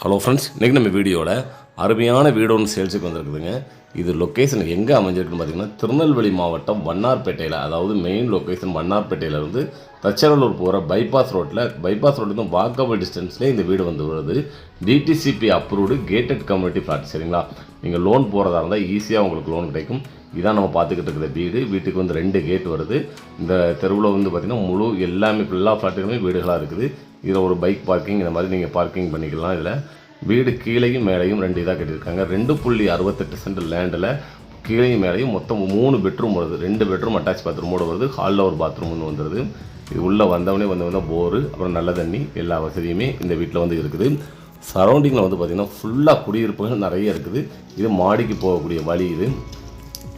Hello friends இன்றைக்கி நம்ம வீடியோவில் அருமையான வீடு ஒன்று சேல்ஸுக்கு வந்திருக்குதுங்க. இது லொக்கேஷன் எங்கே அமைஞ்சிருக்குன்னு பார்த்தீங்கன்னா திருநெல்வேலி மாவட்டம் வண்ணார்பேட்டையில் அதாவது மெயின் லொக்கேஷன் வண்ணார்பேட்டையிலேருந்து தச்சநல்லூர் போகிற பைபாஸ் ரோட்டில் பைபாஸ் ரோட்டுக்கு வாக்கபிள் டிஸ்டன்ஸ்லேயே இந்த வீடு வந்து வருது. DTCP approved gated community flat சரிங்களா? நீங்கள் லோன் போகிறதா இருந்தால் ஈஸியாக உங்களுக்கு லோன் கிடைக்கும். இதான் நம்ம பார்த்துக்கிட்டு இருக்கிற வீடு. வீட்டுக்கு வந்து ரெண்டு கேட் வருது. இந்த தெருவில் வந்து பார்த்திங்கன்னா முழு எல்லாமே எல்லா ஃப்ளாட்டுகளுமே வீடுகளாக இருக்குது. இதில் ஒரு பைக் பார்க்கிங் இந்த மாதிரி நீங்கள் பார்க்கிங் பண்ணிக்கலாம். இதில் வீடு கீழேயும் மேலேயும் ரெண்டு இதாக கட்டியிருக்காங்க. ரெண்டு புள்ளி அறுபத்தெட்டு சென்ட் லேண்டில் கீழேயும் மேலேயும் மொத்தம் மூணு பெட்ரூம் வருது. ரெண்டு பெட்ரூம் அட்டாச் பாத்ரூமோடு வருது. ஹாலில் ஒரு பாத்ரூம் ஒன்று வந்துடுது இது உள்ளே வந்தவனே வந்து வந்தால் போரு அப்புறம் நல்ல தண்ணி எல்லா வசதியுமே இந்த வீட்டில் வந்து இருக்குது. சரௌண்டிங்கில் வந்து பார்த்திங்கன்னா ஃபுல்லாக குடியிருப்புகள் நிறைய இருக்குது. இது மாடிக்கு போகக்கூடிய வழி இது.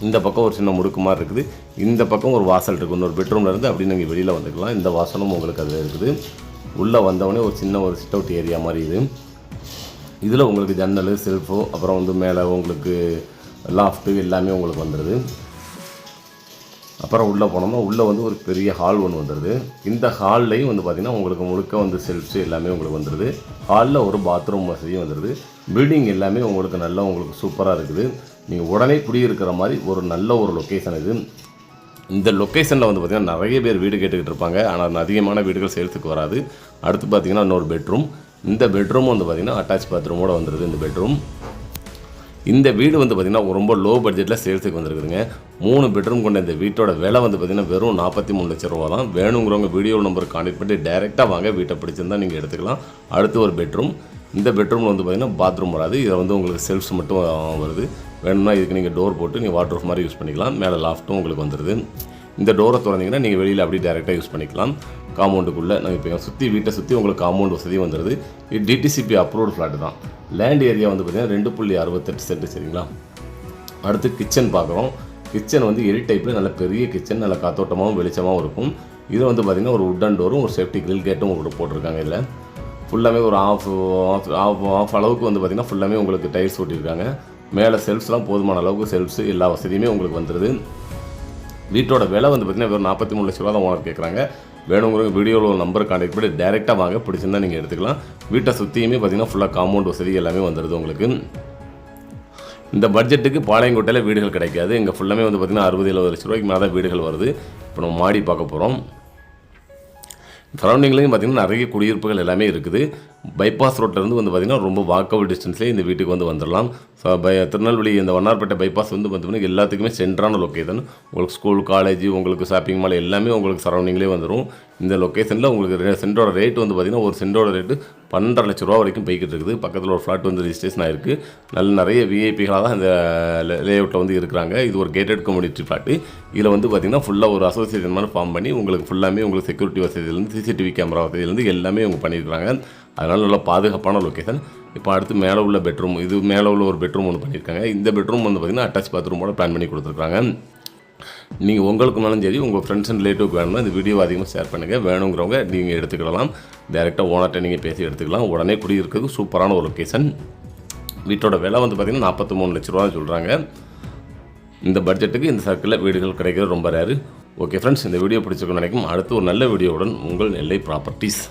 இந்த பக்கம் ஒரு சின்ன முடுக்கு மாதிரி இருக்குது. இந்த பக்கம் ஒரு வாசல் இருக்குது இன்னொரு பெட்ரூமில் இருந்து அப்படி நீங்கள் வெளியில் வந்துக்கலாம். இந்த வாசலும் உங்களுக்கு அதில் இருக்குது. உள்ளே வந்தவொடனே ஒரு சின்ன ஒரு சிட் அவுட் ஏரியா மாதிரி இது. இதில் உங்களுக்கு ஜன்னல் செல்ஃபோ அப்புறம் வந்து மேலே உங்களுக்கு லாஃப்ட்டு எல்லாமே உங்களுக்கு வந்துடுது அப்புறம் உள்ளே போனோம்னா உள்ளே வந்து ஒரு பெரிய ஹால் ஒன்று வந்துடுது இந்த ஹால்லையும் வந்து பார்த்திங்கன்னா உங்களுக்கு முழுக்க வந்து செல்ஃப்ஸு எல்லாமே உங்களுக்கு வந்துடுது ஹாலில் ஒரு பாத்ரூம் வசதியும் வந்துடுது பில்டிங் எல்லாமே உங்களுக்கு நல்லா உங்களுக்கு சூப்பராக இருக்குது. நீங்கள் உடனே குடியிருக்கிற மாதிரி ஒரு நல்ல ஒரு லொக்கேஷன் இது. இந்த லொக்கேஷனில் வந்து பார்த்திங்கன்னா நிறைய பேர் வீடு கேட்டுக்கிட்டு இருப்பாங்க. ஆனால் அதிகமான வீடுகள் சேல்ஸுக்கு வராது. அடுத்து பார்த்திங்கன்னா இன்னொரு பெட்ரூம் இந்த பெட்ரூம் வந்து பார்த்திங்கன்னா அட்டாச் பாத்ரூமோட வந்துடுது இந்த பெட்ரூம் இந்த வீடு வந்து பார்த்திங்கன்னா ரொம்ப லோ பட்ஜெட்டில் சேல்ஸுக்கு வந்துருக்குதுங்க. மூணு பெட்ரூம் கொண்ட இந்த வீட்டோட விலை வந்து பார்த்திங்கன்னா வெறும் நாற்பத்தி மூணு லட்ச ரூபா தான். வேணுங்கிறவங்க வீடியோ நம்பர் கான்டெக்ட் பண்ணி டேரெக்டாக வாங்க. வீட்டை பிடிச்சிருந்தா நீங்கள் எடுத்துக்கலாம். அடுத்து ஒரு பெட்ரூம் இந்த பெட்ரூமில் வந்து பார்த்திங்கன்னா பாத்ரூம் வராது. இதில் வந்து உங்களுக்கு செல்ஃப்ஸ் மட்டும் வருது. வேணும்னா இதுக்கு நீங்கள் டோர் போட்டு நீங்கள் வாட்டர் ப்ரூஃப் மாதிரி யூஸ் பண்ணிக்கலாம். மேலே லாஃப்ட்டும் உங்களுக்கு வந்துடுது இந்த டோரை திறந்தீங்கன்னா நீங்கள் வெளியில் அப்படியே டேரெக்டாக யூஸ் பண்ணிக்கலாம். காம்பவுண்டுக்குள்ளே நாங்கள் இப்போ சுற்றி வீட்டை சுற்றி உங்களுக்கு காம்பவுண்ட் வசதி வந்துடுது இது டிடிசிபி அப்ரூவ்டு ஃப்ளாட் தான். லேண்ட் ஏரியா வந்து பார்த்திங்கன்னா ரெண்டு புள்ளி அறுபத்தெட்டு சென்ட் சரிங்களா? அடுத்து கிச்சன் பார்க்குறோம். கிச்சன் வந்து எரி டைப்பில் நல்ல பெரிய கிச்சன் நல்ல காத்தோட்டமாகவும் வெளிச்சமாகவும் இருக்கும். இது வந்து பார்த்திங்கன்னா ஒரு உட்டன் டோரும் ஒரு சேஃப்டி கிரில் கேட்டும் உங்களுக்கு போட்டிருக்காங்க இதில். ஃபுல்லாகவே ஒரு ஆஃப் ஆஃப் ஆஃப் ஆஃப் அளவுக்கு வந்து பார்த்திங்கன்னா ஃபுல்லாமே உங்களுக்கு டைல்ஸ் ஓட்டியிருக்காங்க மேலே செல்ஃப்ஸ்லாம் போதுமான அளவுக்கு செல்ஃப்ஸ் எல்லா வசதியுமே உங்களுக்கு வந்துடுது வீட்டோட விலை வந்து பார்த்திங்கன்னா வெறும் நாற்பத்தி மூணு லட்ச ரூபா தான் ஓனர் கேட்குறாங்க வேணுங்கிறவங்க வீடியோவில் ஒரு நம்பர் கான்டெக்ட் பண்ணி டேரெக்டாக வாங்க. பிடிச்சிருந்தா நீங்கள் எடுத்துக்கலாம். வீட்டை சுற்றியுமே பார்த்திங்கன்னா ஃபுல்லாக காம்பவுண்ட் வசதி எல்லாமே வந்துடுது உங்களுக்கு. இந்த பட்ஜெட்டுக்கு பாளையங்கோட்டையில் வீடுகள் கிடைக்காது. இங்கே ஃபுல்லாமே வந்து பார்த்திங்கன்னா அறுபது எழுபது லட்ச ரூபாய்க்கு மேலே தான் வீடுகள் வருது. இப்போ நம்ம மாடி பார்க்க போகிறோம் சரௌண்டிங்லேயும் பார்த்திங்கன்னா நிறைய குடியிருப்புகள் எல்லாமே இருக்குது. பைபாஸ் ரோட்லேருந்து வந்து பார்த்திங்கன்னா ரொம்ப வாக்கபிள் டிஸ்டன்ஸ்லேயே இந்த வீட்டுக்கு வந்து வந்துடலாம் ஸோ பை திருநெல்வேலி இந்த வண்ணார்பேட்டை பைபாஸ் வந்து பார்த்திங்கன்னா எல்லாத்துக்குமே சென்டரான லொக்கேஷன் உங்களுக்கு ஸ்கூல் காலேஜ் உங்களுக்கு ஷாப்பிங் மால் எல்லாமே உங்களுக்கு சரௌண்டிங்லேயே வந்துடும் இந்த லொக்கேஷனில் உங்களுக்கு ரே- சென்டோட ரேட் வந்து பார்த்திங்கன்னா ஒரு சென்டோட ரேட்டு பன்னெண்டரை லட்ச ரூபா வரைக்கும் போய்கிட்டு இருக்குது. பக்கத்தில் ஒரு ஃப்ளாட் வந்து ரிஜிஸ்ட்ரேஷன் ஆயிருக்கு. நல்ல நிறைய விஐபிகளாக தான் இந்த லே அவுட்டில் வந்து இருக்கிறாங்க. இது ஒரு கேட்டட் கம்யூனிட்டி ஃப்ளாட்டு இதில் வந்து பார்த்திங்கன்னா ஃபுல்லாக ஒரு அசோசியேஷன் மாதிரி ஃபார்ம் பண்ணி உங்களுக்கு ஃபுல்லாமே உங்களுக்கு செக்யூரிட்டி வசதியிலேருந்து சிசிடிவி கேமரா வசதியிலேருந்து எல்லாமே அவங்க பண்ணியிருக்காங்க அதனால் நல்ல பாதுகாப்பான லொக்கேஷன் இப்போ அடுத்து மேலே உள்ள பெட்ரூம் இது மேலே உள்ள ஒரு பெட்ரூம் ஒன்று பண்ணியிருக்காங்க. இந்த பெட்ரூம் வந்து பார்த்திங்கன்னா அட்டாச் பாத்ரூமோட பிளான் பண்ணி கொடுத்துருக்காங்க. நீங்கள் உங்களுக்குனாலும் சரி உங்கள் ஃப்ரெண்ட்ஸ் அண்ட் ரிலேட்டிவ்க்கு வேணும்னா இந்த வீடியோ அதிகமாக ஷேர் பண்ணுங்கள் வேணுங்கிறவங்க நீங்கள் எடுத்துக்கலாம். டேரெக்டாக ஓனர்கிட்ட நீங்கள் பேசி எடுத்துக்கலாம். உடனே குடியிருக்கிறது சூப்பரான ஒரு லொக்கேஷன் வீட்டோட விலை வந்து பார்த்திங்கன்னா நாற்பத்தி மூணு லட்ச ரூபா சொல்கிறாங்க இந்த பட்ஜெட்டுக்கு இந்த சர்க்கிளில் வீடுகள் கிடைக்கிறது ரொம்ப ரேரு ஓகே ஃப்ரெண்ட்ஸ் இந்த வீடியோ பிடிச்சிருக்கோம் நினைக்கும். அடுத்து ஒரு நல்ல வீடியோவுடன் உங்கள் நெல்லை ப்ராப்பர்ட்டிஸ்